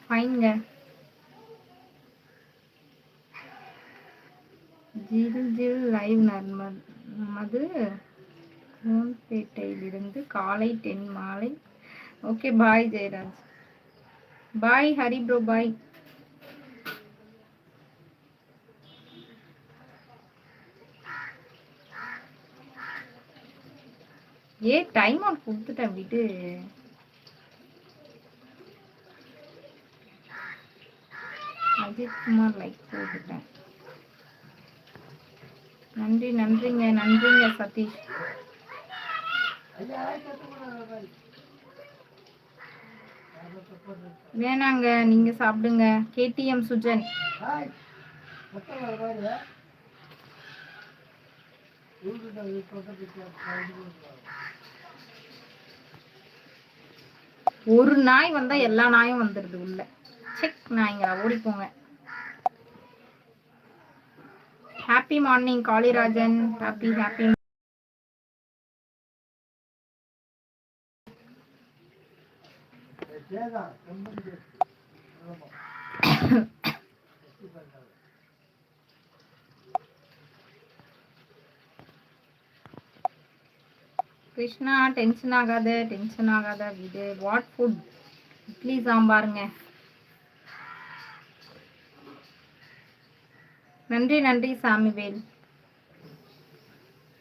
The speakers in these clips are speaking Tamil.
ஃபைன்ங்க ஜில் ஜில் லைவ் நமது பேட்டையிலிருந்து காலை டென் மாலை. Okay bye Jayaraj bye Hari bro bye a time out கொடுத்துட்டேன் விட்டு அஜித் லைக் போட்டுட்டேன். நன்றி நன்றிங்க நன்றிங்க சதீஷ். வேணாங்க நீங்க சாப்பிடுங்க. கேடிஎம் சுஜன். ஒரு நாய் வந்தா எல்லா நாயும் வந்துருது உள்ள. செக் நாய்ங்க ஓடிப்போங்க. Happy morning Kalirajan happy happy Krishna tension ஆகாத டென்ஷன் ஆகாத இது வாட் ஃபுட் இட்லி சாம்பாருங்க. நன்றி நன்றி Samivel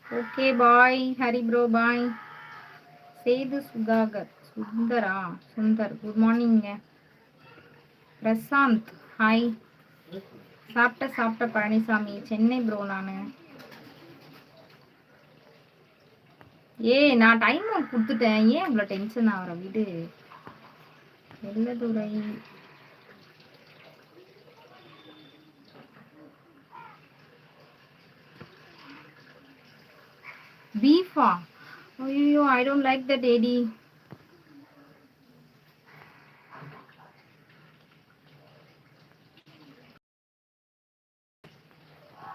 okay bye Hari bro bye. Sethu Sudhakar Sundara Sundar good மார்னிங்க Prashanth hi சாப்பிட்ட சாப்பிட்ட பழனிசாமி சென்னை ப்ரோ நான். ஏ நான் டைம் கொடுத்துட்டேன். ஏன் இவ்வளோ டென்ஷன் ஆகிற? வீடு. பீஃபா ஐயோ I don't like the daddy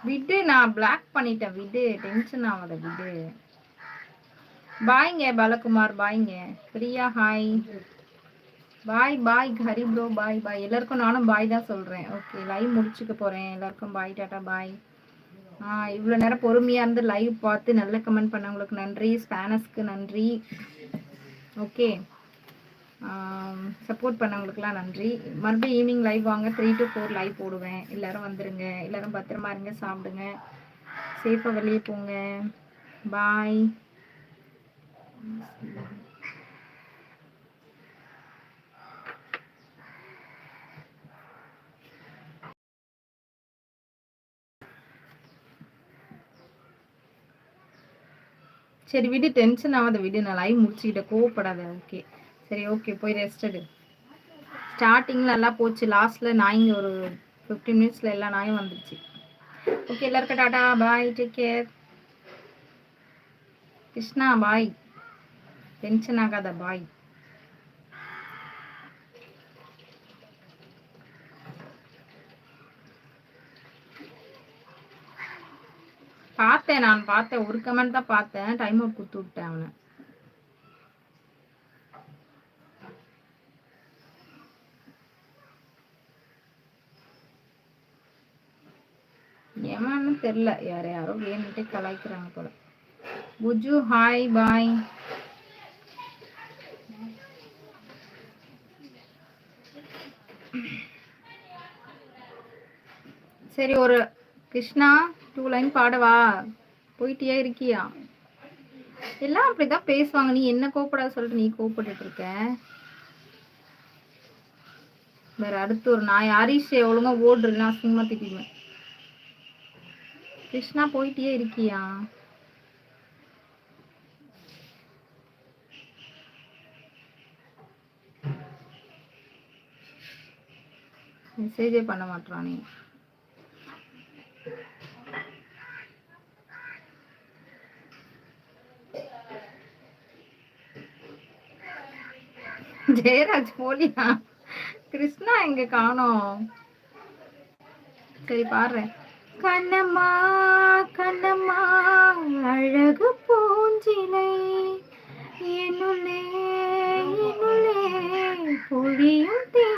விடு நான் பிளாக் பண்ணிட்டேன் விடு. டென்ஷன் ஆகாத விடு. பாய்ங்க பாலகுமார் பாய்ங்க Priya hi bye bye Hari bro bye bye எல்லாருக்கும் நானும் பாய் தான் சொல்கிறேன் ஓகே லைவ் முடிச்சுக்க போகிறேன் எல்லாருக்கும் பாய் டாட்டா பாய் இவ்வளோ நேரம் பொறுமையாக இருந்து லைவ் பார்த்து நல்ல கமெண்ட் பண்ணவங்களுக்கு நன்றி. ஸ்பேனஸ்க்கு நன்றி. ஓகே சப்போர்ட் பண்ணவங்களுக்குலாம் நன்றி. மறுபடியும் ஈவினிங் லைவ் வாங்க. த்ரீ டு ஃபோர் லைவ் போடுவேன். எல்லாரும் வந்துடுங்க எல்லாரும் பத்திரமா இருங்க சாப்பிடுங்க. சேஃபாக வெளியே போங்க. பாய் சரி விடு டென்ஷன் ஆகாத விடு. நான் லைவ் முடிச்சுக்கிட்ட கோவப்படாத ஓகே சரி ஓகே போய் ரெஸ்ட் எடு. ஸ்டார்டிங்கில் நல்லா போச்சு. லாஸ்ட்டில் நாய்ங்க ஒரு ஃபிஃப்டீன் மினிட்ஸில் எல்லா நாயும் வந்துச்சு. ஓகே எல்லாருக்கும் tata bye take care Krishna bye tension ஆகாத பாய் பார்த்தேன் நான் பார்த்தேன் ஒரு கமெண்ட் தான் பார்த்தேன். டைம் அவுட் கொடுத்து விட்டேன் அவனை. ஏமான்னு தெரில யார் யாரோ வேணுன்ட்டே கலாய்க்கிறாங்க போல. புஜு ஹாய் பாய் சரி ஒரு கிருஷ்ணா டூ லைன் பாடவா? போயிட்டியா இருக்கியா? எல்லாம் அப்படிதான் பேசுவாங்க. நீ என்ன கோப்படாத சொல்லிட்டு நீ கோப்பட்டு இருக்க? வேற அடுத்து ஒரு நாய். ஹரிஷ் ஒழுங்கா ஓடுறது நான் சினிமா திட்டிடுவேன். கிருஷ்ணா போயிட்டே இருக்கியா? மெசேஜே பண்ண மாட்டானே ஜெயராஜ் போலியா? கிருஷ்ணா எங்க காணோம்? சரி பாரு கண்ணம்மா